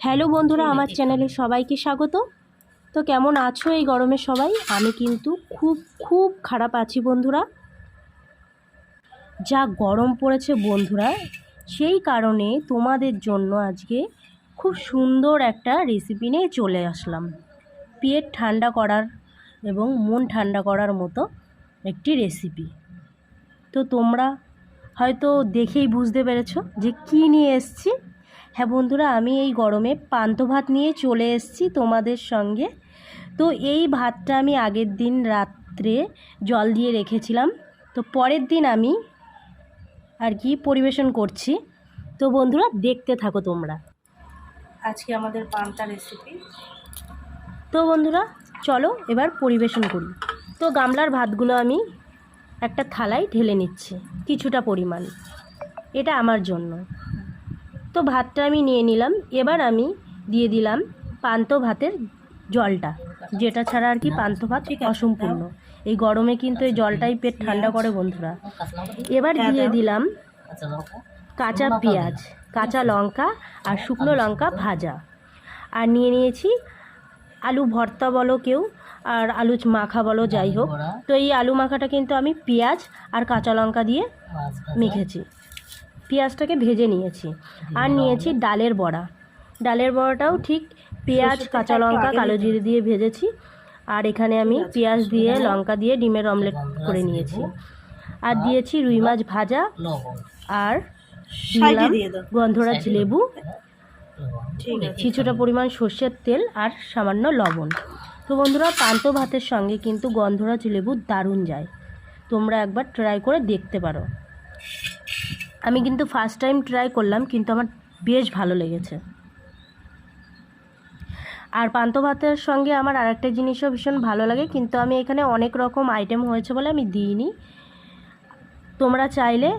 Hello বন্ধুরা আমার চ্যানেলে সবাইকে স্বাগত। তো কেমন আছো এই গরমে সবাই? আমি কিন্তু খুব খুব খারাপ আছি বন্ধুরা। যা গরম পড়েছে বন্ধুরা সেই কারণে তোমাদের জন্য আজকে খুব সুন্দর একটা রেসিপি নিয়ে চলে আসলাম। পেট ঠান্ডা করার এবং মন ঠান্ডা করার মতো একটি রেসিপি তো তোমরা হয়তো দেখেই বুঝতে পেরেছ যে কী নিয়ে এসছি। হ্যাঁ বন্ধুরা আমি এই গরমে পান্ত ভাত নিয়ে চলে এসেছি তোমাদের সঙ্গে। তো এই ভাতটা আমি আগের দিন রাত্রে জল দিয়ে রেখেছিলাম। তো পরের দিন আমি আর কি পরিবেশন করছি। তো বন্ধুরা দেখতে থাকো তোমরা। আজকে আমাদের পান্তা রেসিপি তো বন্ধুরা চলো এবার পরিবেশন করি। তো গামলার ভাতগুলো আমি একটা থালায় ঢেলে নিচ্ছি কিছুটা পরিমাণ। এটা আমার জন্য। তো ভাতটা আমি নিয়ে নিলাম। এবার আমি দিয়ে দিলাম পান্ত ভাতের জলটা যেটা ছাড়া আর কি পান্ত ভাত অসম্পূর্ণ। এই গরমে কিন্তু এই জলটাই পেট ঠান্ডা করে বন্ধুরা। এবার দিয়ে দিলাম কাঁচা পেঁয়াজ কাঁচা লঙ্কা আর শুকনো লঙ্কা ভাজা। আর নিয়ে নিয়েছি আলু ভর্তা বলো কেউ আর আলু মাখা বলো যাই হোক। তো এই আলু মাখাটা কিন্তু আমি পেঁয়াজ আর কাঁচা লঙ্কা দিয়ে মেখেছি। পেঁয়াজটাকে ভেজে নিয়েছি। আর নিয়েছি ডালের বড়া। ডালের বড়াটাও ঠিক পেঁয়াজ কাঁচা লঙ্কা কালো জিরে দিয়ে ভেজেছি। আর এখানে আমি পেঁয়াজ দিয়ে লঙ্কা দিয়ে ডিমের অমলেট করে নিয়েছি। আর দিয়েছি রুই মাছ ভাজা। আর দিলাম গন্ধরাজ লেবু। কিছুটা পরিমাণ সর্ষের তেল আর সামান্য লবণ। তো বন্ধুরা পান্ত ভাতের সঙ্গে কিন্তু গন্ধরাজ লেবু দারুণ যায়। তোমরা একবার ট্রাই করে দেখতে পারো। আমি কিন্তু ফার্স্ট টাইম ট্রাই করলাম, কিন্তু আমার বেশ ভালো লেগেছে। আর পান্ত ভাতের সঙ্গে আমার আরেকটা জিনিসও ভীষণ ভালো লাগে, কিন্তু আমি এখানে অনেক রকম আইটেম হয়েছে বলে আমি দিইনি। তোমরা চাইলে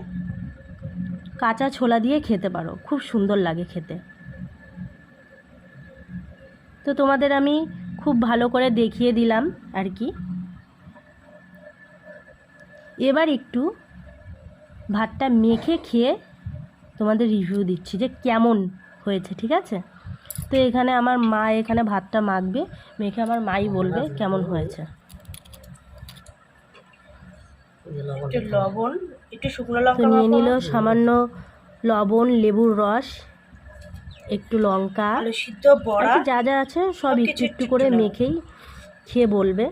কাঁচা ছোলা দিয়ে খেতে পারো, খুব সুন্দর লাগে খেতে। তো তোমাদের আমি খুব ভালো করে দেখিয়ে দিলাম আর কি। এবার একটু ভাতটা মেখে খেয়ে তোমাদের রিভিউ দিচ্ছি যে কেমন হয়েছে ঠিক আছে? তো এখানে আমার মা এখানে ভাতটা মাখবে মেখে আমার মাই বলবে কেমন হয়েছে। একটু লবণ একটু শুকনো লঙ্কা নিয়ে নিল সামান্য লবণ লেবুর রস একটু লঙ্কা সিদ্ধ বড়া যা যা আছে সব একটু একটু করে মেখেই খেয়ে বলবে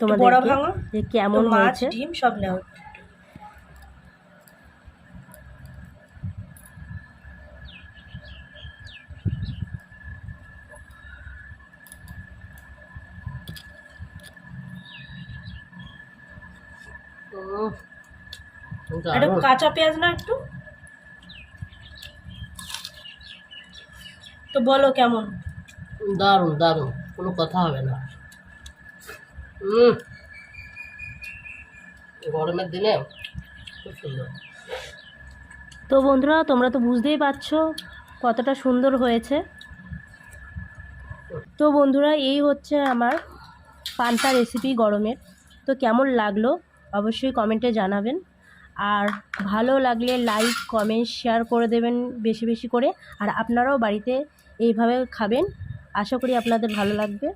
ভাঙা যে কেমন হয়েছে। ডিম সব নাও একটু কাঁচা পেঁয়াজ না একটু? তো বলো কেমন? দারুণ দারুণ। কোনো কথা হবে না। হুম গরমের দিনে খুব সুন্দর। তো বন্ধুরা তোমরা তো বুঝতেই পারছ কতটা সুন্দর হয়েছে। তো বন্ধুরা এই হচ্ছে আমার পান্তা রেসিপি গরমের। তো কেমন লাগল? অবশ্যই কমেন্টে জানাবেন। আর ভালো লাগলে লাইক কমেন্ট শেয়ার করে দেবেন বেশি বেশি করে। আর আপনারাও বাড়িতে এইভাবে খাবেন। আশা করি আপনাদের ভালো লাগবে।